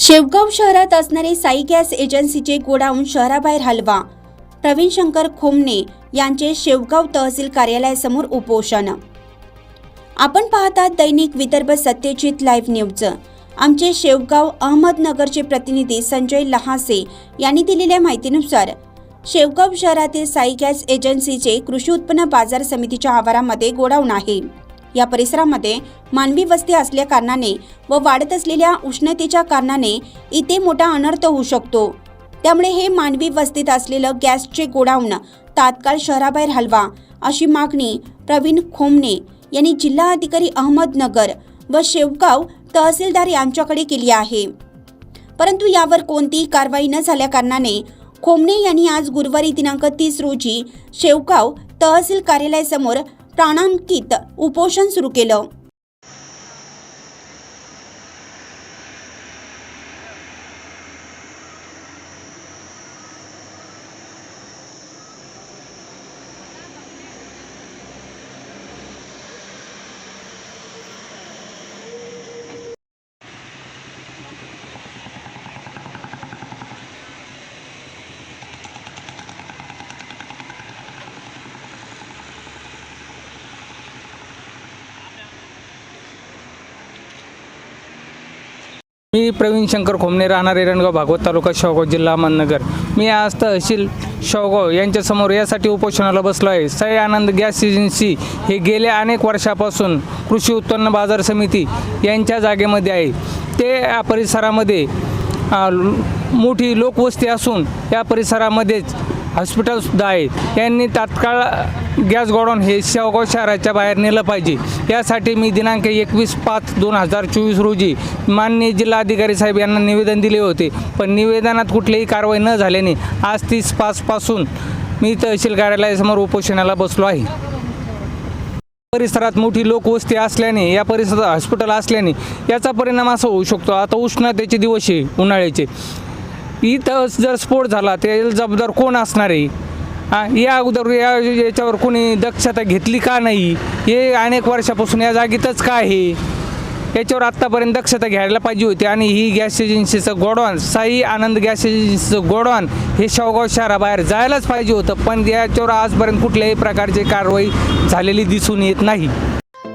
शेवगाव शहरात असणारे Sai gas एजन्सीचे godown शहराबाहेर हलवा. प्रवीण शंकर खोमने यांचे शेवगाव तहसील कार्यालयासमोर उपोषण. आपण पाहतात दैनिक विदर्भ सत्यजित लाईव्ह न्यूज. आमचे शेवगाव अहमदनगरचे प्रतिनिधी संजय लहासे यांनी दिलेल्या माहितीनुसार शेवगाव शहरातील साई गॅस एजन्सीचे कृषी उत्पन्न बाजार समितीच्या आवारामध्ये गोडाऊन आहे. या परिसरामध्ये मानवी वस्ती असल्या कारणाने व वाढत असलेल्या उष्णतेच्या कारणाने इथे मोठा अनर्थ होऊ शकतो. त्यामुळे हे मानवी वस्तीत असलेलं गॅसचे गोडाऊन तात्काळ शहराबाहेर हलवा अशी मागणी प्रवीण खोमने यांनी जिल्हा अधिकारी अहमदनगर व शेवगाव तहसीलदार यांच्याकडे केली आहे. परंतु यावर कोणतीही कारवाई न झाल्याकारणाने खोमणे यांनी आज गुरुवारी दिनांक तीस रोजी शेवगाव तहसील कार्यालयासमोर प्राणांकित उपोषण सुरू केलं. मी प्रवीण शंकर खोमणे राहणार एरणगाव भागवत तालुका शेवगाव जिल्हा अहमदनगर. मी आज तहसील शेवगाव यांच्यासमोर यासाठी उपोषणाला बसलो आहे. सय आनंद गॅस एजन्सी हे गेल्या अनेक वर्षापासून कृषी उत्पन्न बाजार समिती यांच्या जागेमध्ये आहे. ते या परिसरामध्ये मोठी लोकवस्ती असून या परिसरामध्येच हॉस्पिटलसुद्धा आहेत. यांनी तात्काळ गॅस गोडाऊन हे शेवगाव शहराच्या बाहेर नेलं पाहिजे. यासाठी मी दिनांक एकवीस पाच दोन हजार चोवीस रोजी माननीय जिल्हाधिकारी साहेब यांना निवेदन दिले होते. पण निवेदनात कुठलीही कारवाई न झाल्याने आज तीस पाचपासून मी तहसील कार्यालयासमोर उपोषणाला बसलो आहे. परिसरात मोठी लोकवस्ती असल्याने या परिसरात हॉस्पिटल असल्याने याचा परिणाम असा होऊ शकतो. आता उष्णतेचे दिवस आहे उन्हाळ्याचे. इथं जर स्फोट झाला त्याला जबाबदार कोण असणार आहे? हां या अगोदर या याच्यावर कोणी दक्षता घेतली का नाही? हे अनेक वर्षापासून या जागेतच का आहे? याच्यावर आत्तापर्यंत दक्षता घ्यायला पाहिजे होती आणि ही गॅस एजन्सीचं गोडवान साई आनंद गॅस एजन्सीचं गोडवान हे शेवगाव शहराबाहेर जायलाच पाहिजे होतं पण याच्यावर आजपर्यंत कुठल्याही प्रकारची कारवाई झालेली दिसून येत नाही.